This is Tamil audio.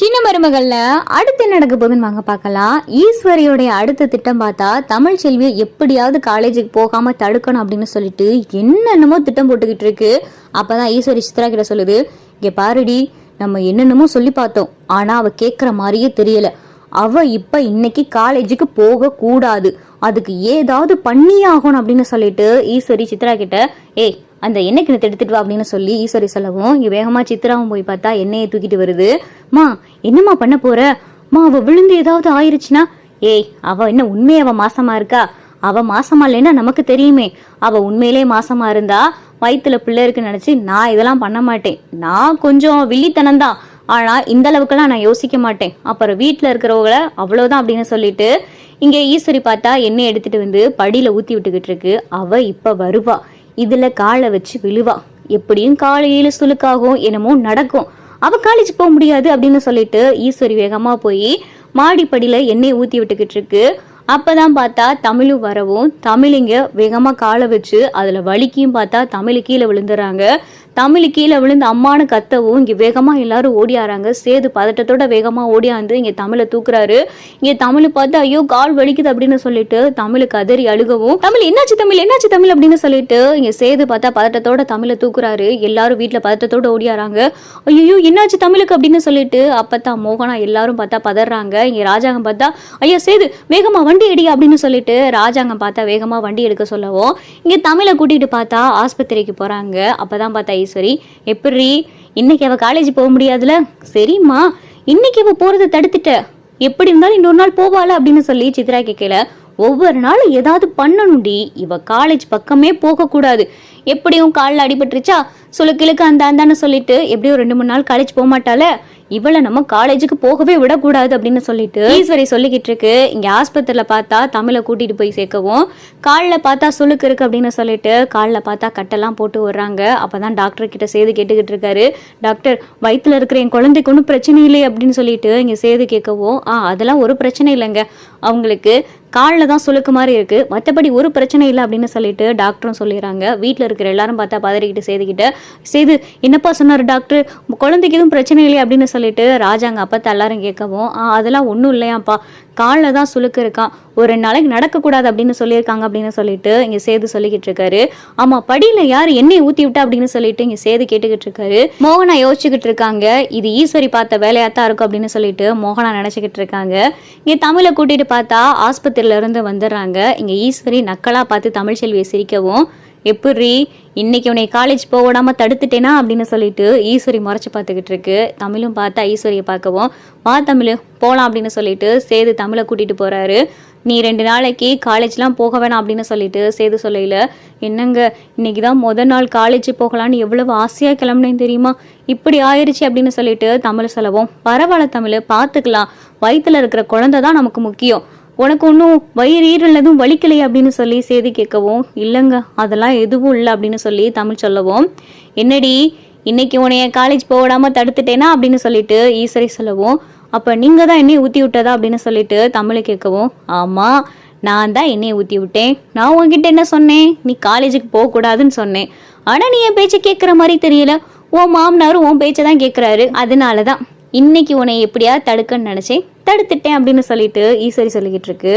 சின்ன மருமகள்ல அடுத்து என்ன நடக்க போகுதுன்னு வாங்க பார்க்கலாம். ஈஸ்வரியோடைய அடுத்த திட்டம் பார்த்தா தமிழ் செல்வியை எப்படியாவது காலேஜுக்கு போகாம தடுக்கணும் அப்படின்னு சொல்லிட்டு என்னென்னமோ திட்டம் போட்டுக்கிட்டு இருக்கு. அப்பதான் ஈஸ்வரி சித்ரா கிட்ட சொல்லுது இங்க பாருடி நம்ம என்னென்னமோ சொல்லி பார்த்தோம். ஆனா அவ கேக்குற மாதிரியே தெரியல. அவ இப்ப இன்னைக்கு காலேஜுக்கு போக கூடாது. அதுக்கு ஏதாவது பண்ணி ஆகணும் அப்படின்னு சொல்லிட்டு ஈஸ்வரி சித்ரா கிட்ட ஏய் அந்த எண்ணெய் கிணத்து எடுத்துட்டு வா அப்படின்னு சொல்லி ஈஸ்வரி சொல்லவும் இங்க வேகமா சித்ராவும் போய் பார்த்தா எண்ணெயை தூக்கிட்டு வருது. மா என்னம்மா பண்ண போற? மா அவ விழுந்து ஏதாவது ஆயிருச்சுன்னா? ஏய் அவ என்ன உண்மையை அவ மாசமா இருக்கா? அவ மாசமா இல்லைன்னா நமக்கு தெரியுமே. அவ உண்மையிலே மாசமா இருந்தா வயிற்றுல பிள்ளை இருக்குன்னு நினச்சி நான் இதெல்லாம் பண்ண மாட்டேன். நான் கொஞ்சம் வில்லித்தனம்தான் ஆனால் இந்த அளவுக்குலாம் நான் யோசிக்க மாட்டேன். அப்புறம் வீட்டில் இருக்கிறவங்கள அவ்வளோதான் அப்படின்னு சொல்லிட்டு இங்கே ஈஸ்வரி பார்த்தா எண்ணெய் எடுத்துட்டு வந்து படியில் ஊற்றி விட்டுக்கிட்டு இருக்கு. அவள் இப்போ வருவா. இதில் காலை வச்சு விழுவா. எப்படியும் காலையில் சுழுக்காகும் என்னமோ நடக்கும். அவ காலேஜ் போக முடியாது அப்படின்னு சொல்லிட்டு ஈஸ்வரி வேகமாக போய் மாடிப்படியில் எண்ணெய் ஊற்றி விட்டுக்கிட்டு இருக்கு. அப்போதான் பார்த்தா தமிழும் வரவும் தமிழிங்க வேகமாக காலை வச்சு அதில் வலிக்கியும் பார்த்தா தமிழ் கீழே விழுந்துறாங்க. தமிழ் கீழே விழுந்து அம்மானு கத்தவும் இங்கே வேகமாக எல்லாரும் ஓடியாராங்க சேது பதட்டத்தோட வேகமாக ஓடியாந்து இங்கே தமிழை தூக்குறாரு. இங்கே தமிழ் பார்த்து ஐயோ கால் வலிக்குது அப்படின்னு சொல்லிட்டு தமிழ் கதறி அழுகவும். தமிழ் என்னாச்சு தமிழ்? என்னாச்சு தமிழ்? அப்படின்னு சொல்லிட்டு இங்கே சேது பார்த்தா பதட்டத்தோட தமிழை தூக்குறாரு. எல்லாரும் வீட்டில் பதட்டத்தோட ஓடியாராங்க ஐயோ என்னாச்சு தமிழுக்கு? அப்படின்னு சொல்லிட்டு அப்பதான் மோகனா எல்லாரும் பார்த்தா பதறாங்க. இங்கே ராஜாங்கம் பார்த்தா ஐயா சேது வேகமாக வண்டி எடி அப்படின்னு சொல்லிட்டு ராஜாங்கம் பார்த்தா வேகமாக வண்டி எடுக்க சொல்லவும். இங்கே தமிழை கூட்டிகிட்டு பார்த்தா ஆஸ்பத்திரிக்கு போகிறாங்க அப்போ தான் பார்த்தா ஐஸ்வரி எப்படி இன்னைக்கு அவள் காலேஜ் போக முடியாதுல? சரிம்மா. இன்னைக்கு அவள் போறதை தடுத்துட்ட. எப்படி இருந்தாலும் இன்னொரு நாள் போவாள அப்படின்னு சொல்லி சித்ரா கேட்கல. ஒவ்வொரு நாளும் ஏதாவது பண்ணணும்டி. இவ காலேஜ் பக்கமே போக கூடாது எப்படியும் காலில் அடிபட்டுருச்சா? சுளுக்கிழுக்கு அந்த அந்தான்னு சொல்லிட்டு எப்படியும் ரெண்டு மூணு நாள் காலேஜ் போக மாட்டாள? இவளை நம்ம காலேஜுக்கு போகவே விடக்கூடாது அப்படின்னு சொல்லிட்டு ஈஸ்வரி சொல்லிக்கிட்டு இருக்கு. இங்க ஆஸ்பத்திரியில பார்த்தா தமிழை கூட்டிட்டு போய் சேர்க்கவும் காலில் பார்த்தா சுளுக்கு இருக்கு அப்படின்னு சொல்லிட்டு காலில் பார்த்தா கட்டெல்லாம் போட்டு வர்றாங்க அப்பதான் டாக்டர் கிட்ட சேது கேட்டுக்கிட்டு இருக்காரு. டாக்டர் வயிற்றுல இருக்கிற என் குழந்தைக்கு ஒன்றும் பிரச்சனை இல்லை அப்படின்னு சொல்லிட்டு இங்க சேது கேட்கவும் ஆ அதெல்லாம் ஒரு பிரச்சனை இல்லைங்க. அவங்களுக்கு காலில் தான் சுளுக்கு மாதிரி இருக்குது மற்றபடி ஒரு பிரச்சனை இல்லை அப்படின்னு சொல்லிட்டு டாக்டரும் சொல்லிடுறாங்க வீட்டில் இருக்கிற எல்லாரும் பார்த்தா பதறிக்கிட்டு செய்துக்கிட்டு சேது என்னப்பா சொன்னார் டாக்டர்? குழந்தைக்கு எதுவும் பிரச்சனை இல்லையா அப்படின்னு சொல்லிட்டு ராஜாங்க அப்பத்த எல்லாரும் கேட்கவும் அதெல்லாம் ஒன்றும் இல்லையாப்பா காலில் தான் சுளுக்கு இருக்கான் ஒரு ரெண்டு நாளைக்கு நடக்கக்கூடாது அப்படின்னு சொல்லியிருக்காங்க அப்படின்னு சொல்லிட்டு இங்கே சேது சொல்லிக்கிட்டு இருக்காரு. ஆமாம் படியில் யார் எண்ணெய் ஊற்றி விட்டா அப்படின்னு சொல்லிட்டு இங்கே சேது கேட்டுக்கிட்டு இருக்காரு. மோகனா யோசிச்சுக்கிட்டு இருக்காங்க. இது ஈஸ்வரி பார்த்த வேலையாக தான் இருக்கும் அப்படின்னு சொல்லிட்டு மோகனா நினச்சிக்கிட்டு இருக்காங்க. இங்கே தமிழை கூட்டிகிட்டு பார்த்தா ஆஸ்பத்திரி இருந்து வந்துடுறாங்க. இங்கே ஈஸ்வரி நக்கலா பார்த்து தமிழ் செல்வியை சிரிக்கவும் எப்படி இன்னைக்கு உன்னை காலேஜ் போக விடாம தடுத்துட்டேனா? அப்படின்னு சொல்லிட்டு ஈஸ்வரி முறைச்சு பார்த்துக்கிட்டு இருக்கு. தமிழும் பார்த்தா ஈஸ்வரியை பார்க்கவும் வா தமிழ் போகலாம் அப்படின்னு சொல்லிட்டு சேது தமிழை கூட்டிட்டு போறாரு. நீ ரெண்டு நாளைக்கு காலேஜ்லாம் போக வேணாம் அப்படின்னு சொல்லிட்டு சேது சொல்லல. என்னங்க இன்னைக்கு தான் முத நாள் காலேஜ் போகலான்னு எவ்வளவு ஆசையாக கிளம்புனேன் தெரியுமா? இப்படி ஆயிடுச்சு அப்படின்னு சொல்லிட்டு தமிழ் சொல்லவும் பரவாயில்ல தமிழ் பார்த்துக்கலாம். வயிற்றுல இருக்கிற குழந்தை தான் நமக்கு முக்கியம். உனக்கு ஒன்றும் வயிறு ஈரல் எதுவும் வலிக்கலையே அப்படின்னு சொல்லி செய்தி கேட்கவும் இல்லைங்க அதெல்லாம் எதுவும் இல்லை அப்படின்னு சொல்லி தமிழ் சொல்லவும் என்னடி இன்னைக்கு உன்னைய காலேஜ் போக தடுத்துட்டேனா அப்படின்னு சொல்லிட்டு ஈஸ்வரி சொல்லவும் அப்போ நீங்கள் தான் என்னையை ஊற்றி விட்டதா அப்படின்னு சொல்லிட்டு தமிழை கேட்கவும் ஆமாம் நான் தான் என்னையை ஊற்றி விட்டேன். நான் உன்கிட்ட என்ன சொன்னேன்? நீ காலேஜுக்கு போகக்கூடாதுன்னு சொன்னேன். ஆனால் நீ என் பேச்சை கேட்குற மாதிரி தெரியல. உன் மாமனாரும் உன் பேச்சை தான் கேட்குறாரு. அதனால தான் இன்னைக்கு உன்னை எப்படியா தடுக்கன்னு நினச்சேன். தடுத்துட்டேன் அப்படின்னு சொல்லிட்டு ஈஸ்வரி சொல்லிக்கிட்டு இருக்கு.